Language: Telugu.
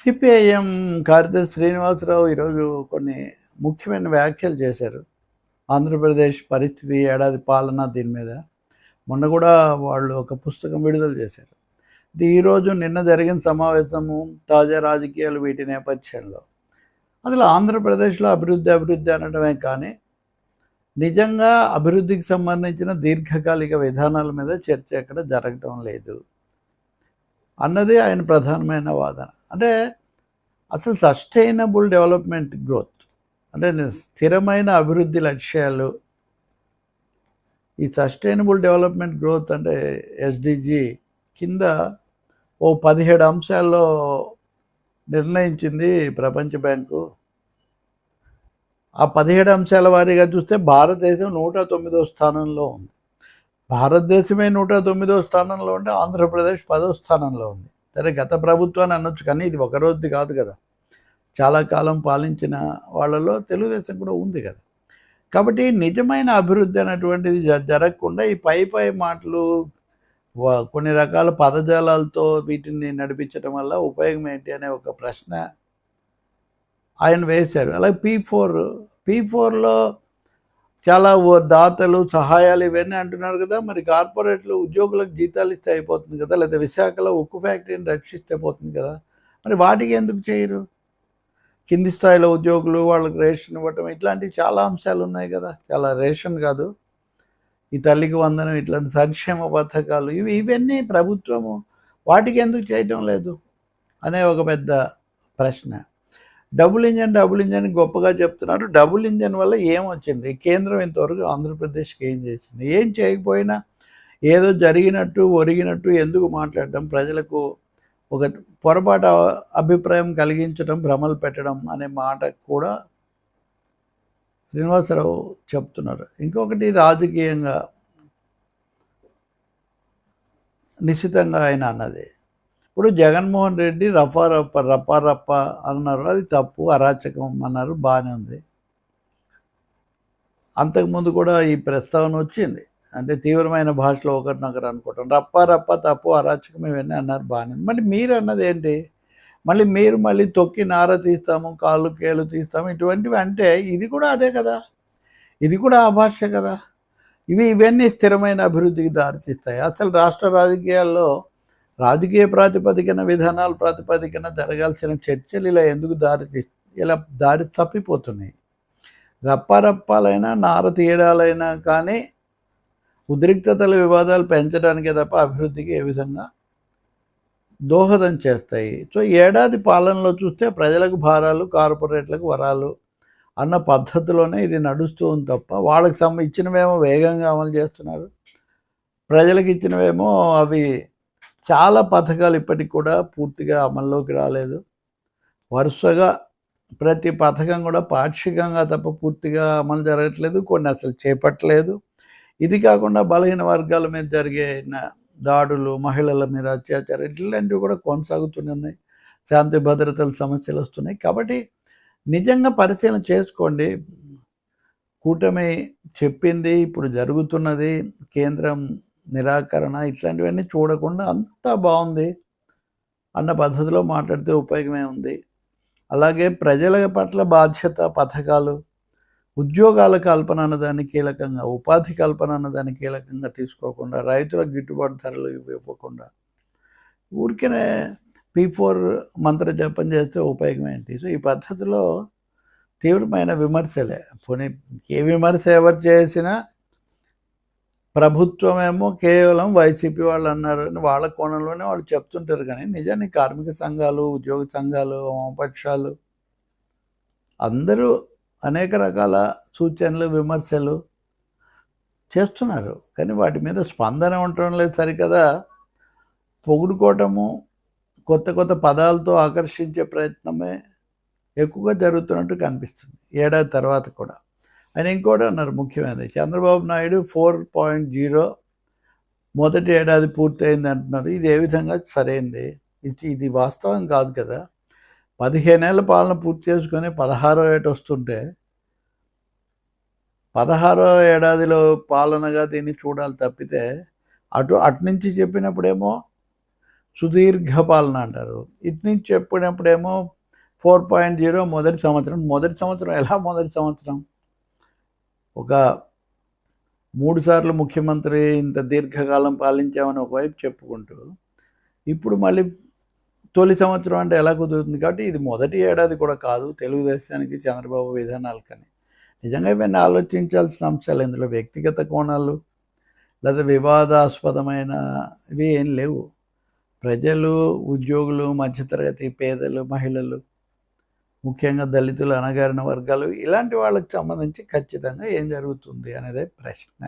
సిపిఐఎం కార్యదర్శి శ్రీనివాసరావు ఈరోజు కొన్ని ముఖ్యమైన వ్యాఖ్యలు చేశారు. ఆంధ్రప్రదేశ్ పరిస్థితి ఏడాది పాలన దీని మీద. మొన్న కూడా వాళ్ళు ఒక పుస్తకం విడుదల చేశారు. ఇది ఈరోజు నిన్న జరిగిన సమావేశము తాజా రాజకీయాలు వీటి నేపథ్యంలో. అసలు ఆంధ్రప్రదేశ్లో అభివృద్ధి అభివృద్ధి అనడమే కానీ నిజంగా అభివృద్ధికి సంబంధించిన దీర్ఘకాలిక విధానాల మీద చర్చ ఎక్కడ జరగటం లేదు. అన్నది ఆయన ప్రధానమైన వాదన. అంటే అసలు సస్టైనబుల్ డెవలప్మెంట్ గ్రోత్ అంటే స్థిరమైన అభివృద్ధి లక్ష్యాలు. ఈ సస్టైనబుల్ డెవలప్మెంట్ గ్రోత్ అంటే ఎస్డిజి కింద ఓ పదిహేడు అంశాల్లో నిర్ణయించింది ప్రపంచ బ్యాంకు. ఆ పదిహేడు అంశాల వారీగా చూస్తే భారతదేశం నూట తొమ్మిదో స్థానంలో ఉంది. భారతదేశమే నూట తొమ్మిదో స్థానంలో ఉంటే ఆంధ్రప్రదేశ్ పదో స్థానంలో ఉంది. సరే గత ప్రభుత్వాన్ని అనొచ్చు కానీ ఇది ఒక రోజుది కాదు కదా. చాలా కాలం పాలించిన వాళ్ళలో తెలుగుదేశం కూడా ఉంది కదా. కాబట్టి నిజమైన అభివృద్ధి అనేటువంటిది జరగకుండా ఈ పై పై మాటలు కొన్ని రకాల పదజాలాలతో వీటిని నడిపించడం వల్ల ఉపయోగం ఏంటి అనే ఒక ప్రశ్న ఆయన వేశారు. అలాగే పీ ఫోర్ పీ ఫోర్లో చాలా దాతలు సహాయాలు ఇవన్నీ అంటున్నారు కదా మరి కార్పొరేట్లు ఉద్యోగులకు జీతాలు ఇస్తే అయిపోతుంది కదా లేదా విశాఖలో ఉక్కు ఫ్యాక్టరీని రక్షిస్తే పోతుంది కదా మరి వాటికి ఎందుకు చేయరు? కింది స్థాయిలో ఉద్యోగులు వాళ్ళకి రేషన్ ఇవ్వటం ఇట్లాంటివి చాలా అంశాలు ఉన్నాయి కదా చాలా రేషన్ కాదు ఈ తల్లికి వందనం ఇట్లాంటి సంక్షేమ పథకాలు ఇవి ఇవన్నీ ప్రభుత్వము వాటికి ఎందుకు చేయటం లేదు అనే ఒక పెద్ద ప్రశ్న. డబుల్ ఇంజన్ డబుల్ ఇంజన్ గొప్పగా చెప్తున్నారు. డబుల్ ఇంజన్ వల్ల ఏమొచ్చింది కేంద్రం ఇంతవరకు ఆంధ్రప్రదేశ్కి ఏం చేసింది? ఏం చేయకపోయినా ఏదో జరిగినట్టు ఒరిగినట్టు ఎందుకు మాట్లాడటం ప్రజలకు ఒక పొరపాటు అభిప్రాయం కలిగించడం భ్రమలు పెట్టడం అనే మాట కూడా శ్రీనివాసరావు చెప్తున్నారు. ఇంకొకటి రాజకీయంగా నిశ్చితంగా ఆయన అన్నది. ఇప్పుడు జగన్మోహన్ రెడ్డి రఫా రప్ప రప్పా రప్ప అన్నారు. అది తప్పు అరాచకం అన్నారు. బాగానే ఉంది. అంతకుముందు కూడా ఈ ప్రస్తావన వచ్చింది. అంటే తీవ్రమైన భాషలో ఒకరినొకరు అనుకోవటం రప్ప రప్ప తప్పు అరాచకం ఇవన్నీ అన్నారు. బాగానే ఉంది. మళ్ళీ మీరు అన్నది ఏంటి? మళ్ళీ మీరు మళ్ళీ తొక్కి నార తీస్తాము కాళ్ళు కేలు తీస్తాము ఇటువంటివి అంటే ఇది కూడా అదే కదా. ఇది కూడా ఆ భాష కదా. ఇవి ఇవన్నీ స్థిరమైన అభివృద్ధికి దారితీస్తాయి. అసలు రాష్ట్ర రాజకీయాల్లో రాజకీయ ప్రాతిపదికన విధానాల ప్రాతిపదికన జరగాల్సిన చర్చలు ఇలా ఎందుకు దారి ఇలా దారి తప్పిపోతున్నాయి. రప్పారప్పాలైనా నార తీయడాలైనా కానీ ఉద్రిక్తతల వివాదాలు పెంచడానికే తప్ప అభివృద్ధికి ఏ విధంగా దోహదం చేస్తాయి. సో ఏడాది పాలనలో చూస్తే ప్రజలకు భారాలు కార్పొరేట్లకు వరాలు అన్న పద్ధతిలోనే ఇది నడుస్తూ ఉంది తప్ప వాళ్ళకి సమ ఇచ్చినవేమో వేగంగా అమలు చేస్తున్నారు. ప్రజలకు ఇచ్చినవేమో అవి చాలా పథకాలు ఇప్పటికి కూడా పూర్తిగా అమల్లోకి రాలేదు. వరుసగా ప్రతి పథకం కూడా పాక్షికంగా తప్ప పూర్తిగా అమలు జరగట్లేదు కొన్ని అసలు చేపట్టలేదు. ఇది కాకుండా బలహీన వర్గాల మీద జరిగే దాడులు మహిళల మీద అత్యాచారం ఇట్లాంటివి కూడా కొనసాగుతూనే ఉన్నాయి. శాంతి భద్రతల సమస్యలు వస్తున్నాయి. కాబట్టి నిజంగా పరిశీలన చేసుకోండి. కూటమి చెప్పింది ఇప్పుడు జరుగుతున్నది కేంద్రం నిరాకరణ ఇట్లాంటివన్నీ చూడకుండా అంతా బాగుంది అన్న పద్ధతిలో మాట్లాడితే ఉపయోగమే ఉంది. అలాగే ప్రజల పట్ల బాధ్యత పథకాలు ఉద్యోగాల కల్పన అన్నదాన్ని కీలకంగా ఉపాధి కల్పన అన్నదాన్ని కీలకంగా తీసుకోకుండా రైతులకు గిట్టుబాటు ధరలు ఇవ్వకుండా. ఊరికనే పీ ఫోర్ మంత్ర జపం చేస్తే ఉపయోగం ఏంటి? సో ఈ పద్ధతిలో తీవ్రమైన విమర్శలే. పోనీ ఏ విమర్శ ఎవరు చేసినా ప్రభుత్వమేమో కేవలం వైసీపీ వాళ్ళు అన్నారు అని వాళ్ళ కోణంలోనే వాళ్ళు చెప్తుంటారు కానీ నిజానికి కార్మిక సంఘాలు ఉద్యోగ సంఘాలు వామపక్షాలు అందరూ అనేక రకాల సూచనలు విమర్శలు చేస్తున్నారు. కానీ వాటి మీద స్పందన ఉండటం లేదు సరికదా. పొగుడుకోవటము కొత్త కొత్త పదాలతో ఆకర్షించే ప్రయత్నమే ఎక్కువగా జరుగుతున్నట్టు కనిపిస్తుంది. ఏడాది తర్వాత కూడా. అని ఇంకోటి అన్నారు ముఖ్యమైనది Chandrababu Naidu four point zero మొదటి ఏడాది పూర్తయింది అంటున్నారు ఇది ఏ విధంగా సరైంది ఇది ఇది వాస్తవం కాదు కదా పదిహేనేళ్ళ పాలన పూర్తి చేసుకొని పదహారో ఏట వస్తుంటే పదహారో ఏడాదిలో పాలనగా దీన్ని చూడాలి తప్పితే అటు అటు నుంచి చెప్పినప్పుడేమో సుదీర్ఘ పాలన అంటారు ఇటు నుంచి చెప్పినప్పుడేమో ఫోర్ పాయింట్ జీరో మొదటి సంవత్సరం మొదటి సంవత్సరం ఎలా మొదటి సంవత్సరం ఒక మూడు సార్లు ముఖ్యమంత్రి ఇంత దీర్ఘకాలం పాలించామని ఒకవైపు చెప్పుకుంటూ ఇప్పుడు మళ్ళీ తొలి సంవత్సరం అంటే ఎలా కుదురుతుంది కాబట్టి ఇది మొదటి ఏడాది కూడా కాదు తెలుగుదేశానికి చంద్రబాబు విధానాలు కానీ. నిజంగా ఇవన్నీ ఆలోచించాల్సిన అంశాలు ఇందులో వ్యక్తిగత కోణాలు లేదా వివాదాస్పదమైనవి ఏం లేవు. ప్రజలు ఉద్యోగులు మధ్యతరగతి పేదలు మహిళలు ముఖ్యంగా దళితులు అణగారిన వర్గాలు ఇలాంటి వాళ్ళకి సంబంధించి ఖచ్చితంగా ఏం జరుగుతుంది అనేది ప్రశ్న.